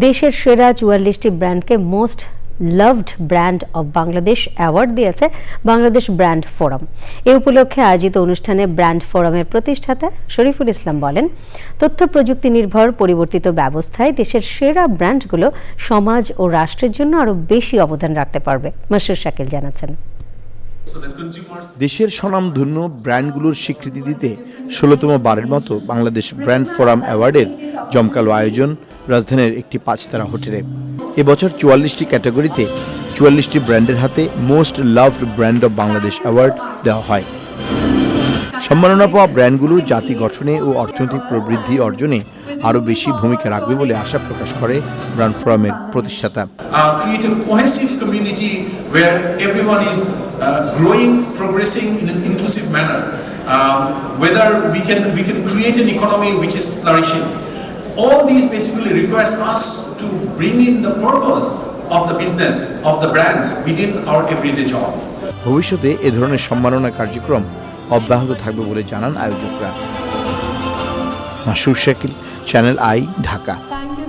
দেশের সেরা চুয়াল্লিশটি ব্র্যান্ডকে most loved brand of Bangladesh award দিয়েছে বাংলাদেশ ব্র্যান্ড ফোরাম। এ উপলক্ষে আয়োজিত অনুষ্ঠানে ব্র্যান্ড ফোরামের প্রতিষ্ঠাতা শরীফুল ইসলাম বলেন, তথ্য প্রযুক্তি নির্ভর পরিবর্তিত ব্যবস্থায় দেশের সেরা ব্র্যান্ডগুলো সমাজ ও রাষ্ট্রের জন্য আরও বেশি অবদান রাখতে পারবে মশুর শাকিল জানাচ্ছেন। দেশের স্বনামধন্য ব্র্যান্ডগুলোর স্বীকৃতি দিতে ষোলোতম বারের মতো বাংলাদেশ ব্র্যান্ড ফোরাম অ্যাওয়ার্ডের জমকালো আয়োজন রাজধানীর একটি পাঁচতারা হোটেলে এবছর চুয়াল্লিশটি ক্যাটাগরিতে চুয়াল্লিশটি ব্র্যান্ডের হাতে most loved brand of Bangladesh award দেওয়া হয় সম্মাননা পাওয়া ব্র্যান্ডগুলো জাতি গঠনে ও অর্থনৈতিক প্রবৃদ্ধি অর্জনে আরও বেশি ভূমিকা রাখবে বলে আশা প্রকাশ করে ব্র্যান্ড ফোরামের প্রতিষ্ঠাতা uh. Um, whether we can we can create an economy which is flourishing. All these basically requires us to bring in the purpose of the business of the brands within our everyday job. ভবিষ্যতে এ ধরনের সম্মাননা কার্যক্রম অব্যাহত থাকবে বলে জানান আয়োজকরা Masur Shakil Channel I Dhaka